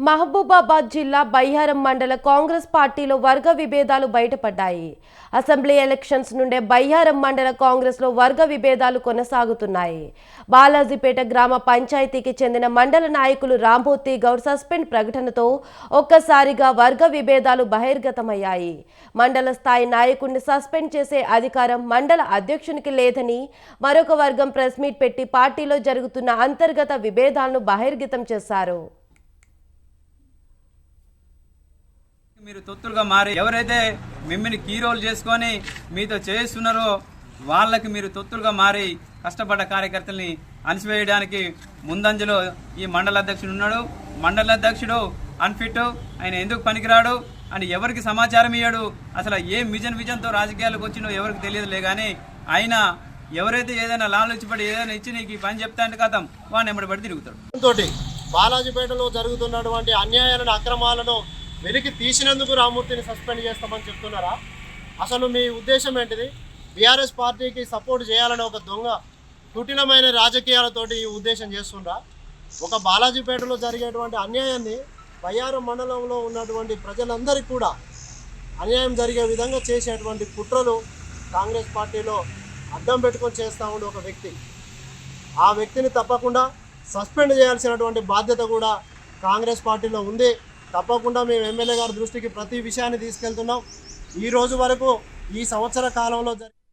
మహబూబాబాద్ జిల్లా బయ్యారం మండల కాంగ్రెస్ పార్టీలో వర్గ విభేదాలు బయటపడ్డాయి. అసెంబ్లీ ఎలక్షన్స్ నుండే బయ్యారం మండల కాంగ్రెస్లో వర్గ విభేదాలు కొనసాగుతున్నాయి. బాలాజీపేట గ్రామ పంచాయతీకి చెందిన మండల నాయకులు రాంభూతి గౌడ్ సస్పెండ్ ప్రకటనతో ఒక్కసారిగా వర్గ విభేదాలు బహిర్గతమయ్యాయి. మండల స్థాయి నాయకుడిని సస్పెండ్ చేసే అధికారం మండల అధ్యక్షునికి లేదని మరొక వర్గం ప్రెస్ మీట్ పెట్టి పార్టీలో జరుగుతున్న అంతర్గత విభేదాలను బహిర్గతం చేశారు. మీరు తొత్తులుగా మారి ఎవరైతే మిమ్మల్ని కీరోలు చేసుకొని మీతో చేస్తున్నారో వాళ్ళకి మీరు తొత్తులుగా మారి కష్టపడ్డ కార్యకర్తల్ని అణిచివేయడానికి ముందంజలో ఈ మండల అధ్యక్షుడు ఉన్నాడు. మండల అధ్యక్షుడు అన్ఫిట్ ఆయన ఎందుకు పనికిరాడు? అని ఎవరికి సమాచారం ఇయ్యాడు? అసలు ఏ మిజన్ విజన్తో రాజకీయాలకు వచ్చినో ఎవరికి తెలియదులే కానీ ఆయన ఎవరైతే ఏదైనా లాలోచిపడి ఏదైనా ఇచ్చి నీకు ఈ పని చెప్తా అంటే కథం. వాడిని ఎమ్మడి పడి తిరుగుతాడు. బాలాజీపేటలో జరుగుతున్నటువంటి అన్యాయాలను అక్రమాలను వెలికి తీసినందుకు రామూర్తిని సస్పెండ్ చేస్తామని చెప్తున్నారా? అసలు మీ ఉద్దేశం ఏంటిది? బీఆర్ఎస్ పార్టీకి సపోర్ట్ చేయాలని ఒక దొంగ కుటిలమైన రాజకీయాలతోటి ఈ ఉద్దేశం చేస్తుండ్రా? ఒక బాలాజీపేటలో జరిగేటువంటి అన్యాయాన్ని బయ్యారం మండలంలో ఉన్నటువంటి ప్రజలందరికీ కూడా అన్యాయం జరిగే విధంగా చేసేటువంటి కుట్రలు కాంగ్రెస్ పార్టీలో అడ్డం పెట్టుకొని చేస్తూ ఉండే ఒక వ్యక్తి. ఆ వ్యక్తిని తప్పకుండా సస్పెండ్ చేయాల్సినటువంటి బాధ్యత కూడా కాంగ్రెస్ పార్టీలో ఉంది. తప్పకుండా మేము ఎమ్మెల్యే గారి దృష్టికి ప్రతి విషయాన్ని తీసుకెళ్తున్నాం. ఈ రోజు వరకు ఈ సంవత్సర కాలంలో జరిగిన